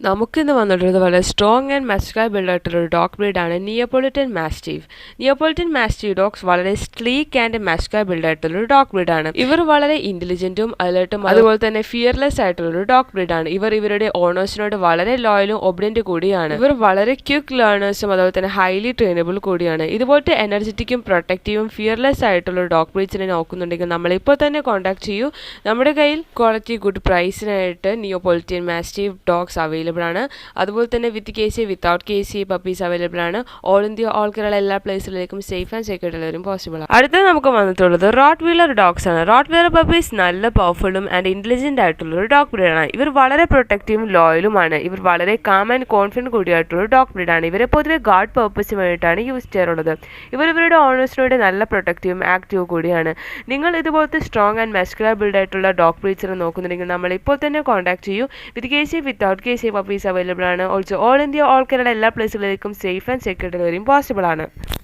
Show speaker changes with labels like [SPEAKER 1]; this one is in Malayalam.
[SPEAKER 1] നമുക്കിന്ന് വന്നിട്ടുള്ളത് വളരെ സ്ട്രോങ് ആൻഡ് മസ്കാർ ബിൽഡ് ആയിട്ടുള്ള ഒരു dog ബ്രീഡാണ് Neapolitan mastiff Neapolitan mastiff dogs വളരെ സ്ലീക്ക് ആൻഡ് മസ്കാർ ബിൽഡ് ആയിട്ടുള്ള ഒരു ഡോഗ് ബ്രീഡാണ് ഇവർ വളരെ ഇന്റലിജന്റും അലേർട്ടും അതുപോലെ തന്നെ ഫിയർലെസ് ആയിട്ടുള്ള ഒരു ഡോഗ് ബ്രീഡാണ് ഇവർ ഇവരുടെ ഓണേഴ്സിനോട് വളരെ ലോയലും ഒബിഡന്റ് കൂടിയാണ്. ഇവർ വളരെ ക്യൂക്ക് ലേണേഴ്സും അതുപോലെ തന്നെ ഹൈലി ട്രെയിനബിൾ കൂടിയാണ്. ഇതുപോലത്തെ എനർജറ്റിക്കും പ്രൊട്ടക്റ്റീവും ഫിയർലെസ് ആയിട്ടുള്ള ഒരു ഡോഗ് ബ്രീഡ്സിനെ നോക്കുന്നുണ്ടെങ്കിൽ നമ്മൾ ഇപ്പോൾ തന്നെ കോൺടാക്ട് ചെയ്യൂ. നമ്മുടെ കയ്യിൽ ക്വാളിറ്റി ഗുഡ് പ്രൈസിനായിട്ട് നിയോപോളിറ്റൻ മാസ്റ്റീവ് ഡോഗ്സ് അവൈലബിൾ ആണ്. അതുപോലെ തന്നെ with K C without K C puppies available ആണ്. ഓൾ ഇന്ത്യ ഓൾ കേരള എല്ലാ പ്ലേസിലേക്കും സേഫ് ആൻഡ് സെക്യൂർ ഡെലിവറിയും പോസിബിൾ ആണ്. അടുത്ത നമുക്ക് വന്നിട്ടുള്ളത് റോട്ട് വീലർ ഡോഗ്സ് ആണ്. റോട്ട് വീലർ പപ്പീസ് നല്ല പവർഫുള്ളും ആൻഡ് ഇന്റലിജന്റ് ആയിട്ടുള്ള ഒരു ഡോഗ് ബ്രീഡാണ് ഇവർ വളരെ പ്രൊട്ടക്റ്റീവും ലോയലുമാണ് ഇവർ വളരെ കാം ആൻഡ് കോൺഫിഡന്റ് കൂടിയായിട്ടുള്ള ഒരു ഡോഗ് ബ്രീഡാണ് ഇവരെ പൊതുവെ ഗാർഡ് പർപ്പസിന് വേണ്ടിയിട്ടാണ് യൂസ് ചെയ്യാറുള്ളത്. ഇവർ ഇവരുടെ ഓണേഴ്സിനോട് നല്ല പ്രൊട്ടക്റ്റീവും ആക്റ്റീവും കൂടിയാണ്. നിങ്ങൾ ഇതുപോലത്തെ സ്ട്രോങ് ആൻഡ് മസ്കുലർ ബിൽഡ് ആയിട്ടുള്ള ഡോഗ് ബ്രീഡ്സിനെ നോക്കുന്നുണ്ടെങ്കിൽ നമ്മൾ ഇപ്പോൾ തന്നെ കോൺടാക്ട് ചെയ്യൂ. With K C without K C puppies available ആണ്. Also all India all Kerala എല്ലാ പ്ലേസുകളിലേക്കും സേഫ് ആൻഡ് സെക്യൂർ ഡെലിവറിയും പോസിബിൾ ആണ്.